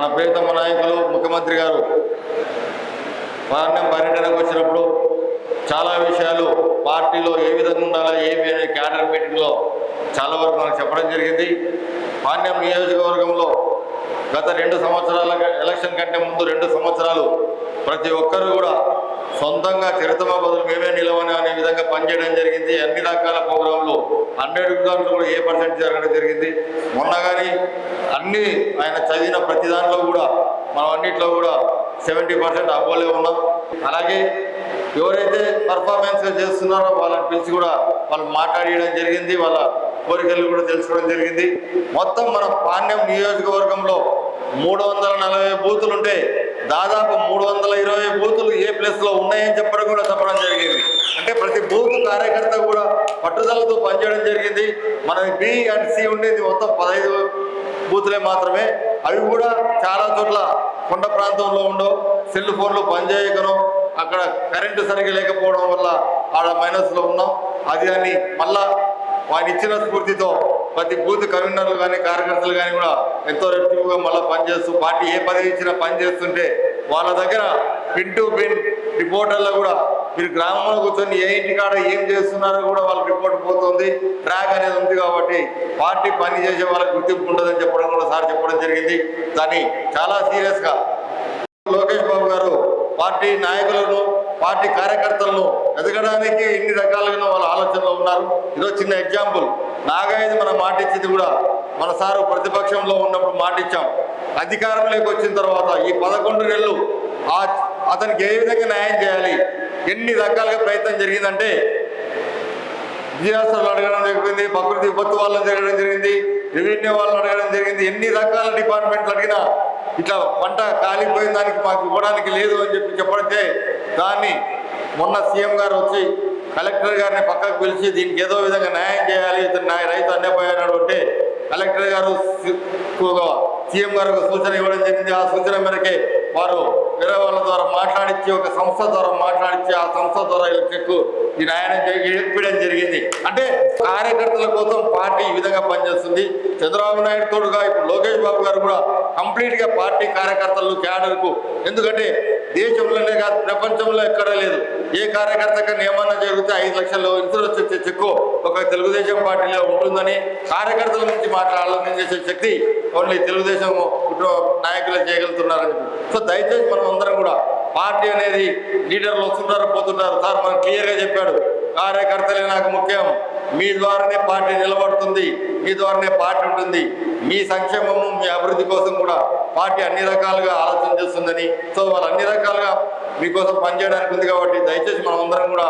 మన ప్రియతమ నాయకులు ముఖ్యమంత్రి గారు పార్టీ పర్యటనకు వచ్చినప్పుడు చాలా విషయాలు పార్టీలో ఏ విధంగా ఉండాలి ఏమి అనే క్యాడర్ మీటింగ్లో చాలా వరకు మనకు చెప్పడం జరిగింది. పాణ్యం నియోజకవర్గంలో గత రెండు సంవత్సరాల ఎలక్షన్ కంటే ముందు రెండు సంవత్సరాలు ప్రతి ఒక్కరు కూడా సొంతంగా చిరతమ బదులు మేమే నిలవని అనే విధంగా పనిచేయడం జరిగింది. అన్ని రకాల ప్రోగ్రాంలు హండ్రెడ్ దాంట్లో కూడా ఏ పర్సెంట్ జరగడం జరిగింది. మొన్న కానీ అన్ని ఆయన చదివిన ప్రతి దాంట్లో కూడా మనం అన్నింటిలో కూడా సెవెంటీ పర్సెంట్ అవ్వలే ఉన్నాం. అలాగే ఎవరైతే పర్ఫార్మెన్స్గా చేస్తున్నారో వాళ్ళని పిలిచి కూడా వాళ్ళు మాట్లాడేయడం జరిగింది. వాళ్ళ కోరికలు కూడా తెలుసుకోవడం జరిగింది. మొత్తం మన పాణ్యం నియోజకవర్గంలో మూడు వందల నలభై బూతులు ఉంటే దాదాపు మూడు వందల ఇరవై బూతులు ఏ ప్లేస్లో ఉన్నాయని చెప్పడం కూడా చెప్పడం జరిగింది. అంటే ప్రతి బూత్ కార్యకర్త కూడా పట్టుదలతో పనిచేయడం జరిగింది. మనకి బి అండ్ సి ఉండేది మొత్తం పదహైదు బూతులే మాత్రమే. అవి కూడా చాలా చోట్ల కొండ ప్రాంతంలో ఉండవు. సెల్ ఫోన్లు పనిచేయకను అక్కడ కరెంటు సరిగ్గా లేకపోవడం వల్ల ఆడ మైనస్లో ఉన్నాం. అది అని మళ్ళా వారి ఇచ్చిన స్ఫూర్తితో ప్రతి బూత్ కన్వీనర్లు కానీ కార్యకర్తలు కానీ కూడా ఎంతో రెప్టివ్గా మళ్ళీ పనిచేస్తూ పార్టీ ఏ పదవి ఇచ్చినా పని చేస్తుంటే వాళ్ళ దగ్గర పిన్ టు పిన్ రిపోర్టర్లో కూడా మీరు గ్రామంలో కూర్చొని ఏ ఇంటి కాడ ఏం చేస్తున్నారో కూడా వాళ్ళకి రిపోర్ట్ పోతుంది. ట్రాక్ అనేది ఉంది కాబట్టి పార్టీ పని చేసే వాళ్ళకి గుర్తింపు ఉండదని చెప్పడం కూడా సార్ చెప్పడం జరిగింది. దాన్ని చాలా సీరియస్గా లోకేష్ బాబు గారు పార్టీ నాయకులను పార్టీ కార్యకర్తలను ఎదగడానికి ఎన్ని రకాలుగా వాళ్ళ ఆలోచనలో ఉన్నారు. ఈరోజు చిన్న ఎగ్జాంపుల్ నాగయ్య మనం మాట ఇచ్చింది కూడా మన సారు ప్రతిపక్షంలో ఉన్నప్పుడు మాట ఇచ్చాం అధికారంలోకి వచ్చిన తర్వాత ఈ పదకొండు నెలలు ఆ అతనికి ఏ విధంగా న్యాయం చేయాలి? ఎన్ని రకాలుగా ప్రయత్నం జరిగిందంటే జిఎస్ఆర్లు అడగడం జరిగింది ప్రకృతి విపత్తు వాళ్ళని జరగడం జరిగింది రెవెన్యూ వాళ్ళని అడగడం జరిగింది ఎన్ని రకాల డిపార్ట్మెంట్లు అడిగినా ఇట్లా పంట కాలిపోయిన దానికి మాకు ఇవ్వడానికి లేదు అని చెప్పి చెప్పడంతే దాన్ని మొన్న సీఎం గారు వచ్చి కలెక్టర్ గారిని పక్కకు పిలిచి దీనికి ఏదో విధంగా న్యాయం చేయాలి ఇతను న్యాయ రైతు అన్యాయపోయాడు అంటే కలెక్టర్ గారు సీఎం గారు ఒక సూచన ఇవ్వడం జరిగింది. ఆ సూచన మేరకే వారు వేరే వాళ్ళ ద్వారా మాట్లాడించి ఒక సంస్థ ద్వారా మాట్లాడించి ఆ సంస్థ ద్వారా ఈ చెక్కు ఈ న్యాయం ఇప్పించడం జరిగింది. అంటే కార్యకర్తల కోసం పార్టీ ఈ విధంగా పనిచేస్తుంది. చంద్రబాబు నాయుడు తోడుగా ఇప్పుడు లోకేష్ బాబు గారు కూడా కంప్లీట్గా పార్టీ కార్యకర్తలు క్యాడర్కు ఎందుకంటే దేశంలోనే కాదు ప్రపంచంలో ఎక్కడా లేదు. ఏ కార్యకర్తకన్నా ఏమన్నా జరిగితే ఐదు లక్షల్లో ఇన్సూరెన్స్ వచ్చే చెక్కు ఒక తెలుగుదేశం పార్టీలో ఉంటుందని కార్యకర్తల నుంచి మాట్లాడ ఆలోచన చేసే శక్తి ఓన్లీ తెలుగుదేశం నాయకులు చేయగలుగుతున్నారని. సో దయచేసి మనం అందరం కూడా పార్టీ అనేది లీడర్లు వస్తుంటారు పోతుంటారు. సార్ మనం క్లియర్గా చెప్పాడు కార్యకర్తలే నాకు ముఖ్యం. మీ ద్వారానే పార్టీ నిలబడుతుంది మీ ద్వారానే పార్టీ ఉంటుంది. మీ సంక్షేమము మీ అభివృద్ధి కోసం కూడా పార్టీ అన్ని రకాలుగా ఆలోచన చేస్తుందని సో వాళ్ళు అన్ని రకాలుగా మీకోసం పనిచేయడానికి ఉంది కాబట్టి దయచేసి మనం అందరం కూడా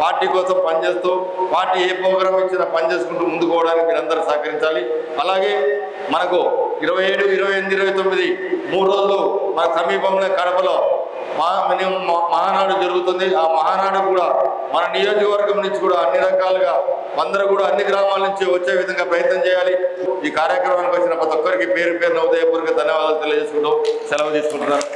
పార్టీ కోసం పనిచేస్తూ పార్టీ ఏ ప్రోగ్రామ్ ఇచ్చినా పనిచేసుకుంటూ ముందుకు పోవడానికి మీరందరూ సహకరించాలి. అలాగే మనకు ఇరవై ఏడు ఇరవై ఎనిమిది ఇరవై తొమ్మిది మూడు రోజులు మన సమీపంలో కడపలో మహానాడు జరుగుతుంది. ఆ మహానాడు కూడా మన నియోజకవర్గం నుంచి కూడా అన్ని రకాలుగా అందరూ కూడా అన్ని గ్రామాల నుంచి వచ్చే విధంగా ప్రయత్నం చేయాలి. ఈ కార్యక్రమానికి వచ్చిన ప్రతి ఒక్కరికి పేరు పేరున ఉదయపూర్వక ధన్యవాదాలు తెలియజేసుకుంటూ సెలవు తీసుకుంటున్నారు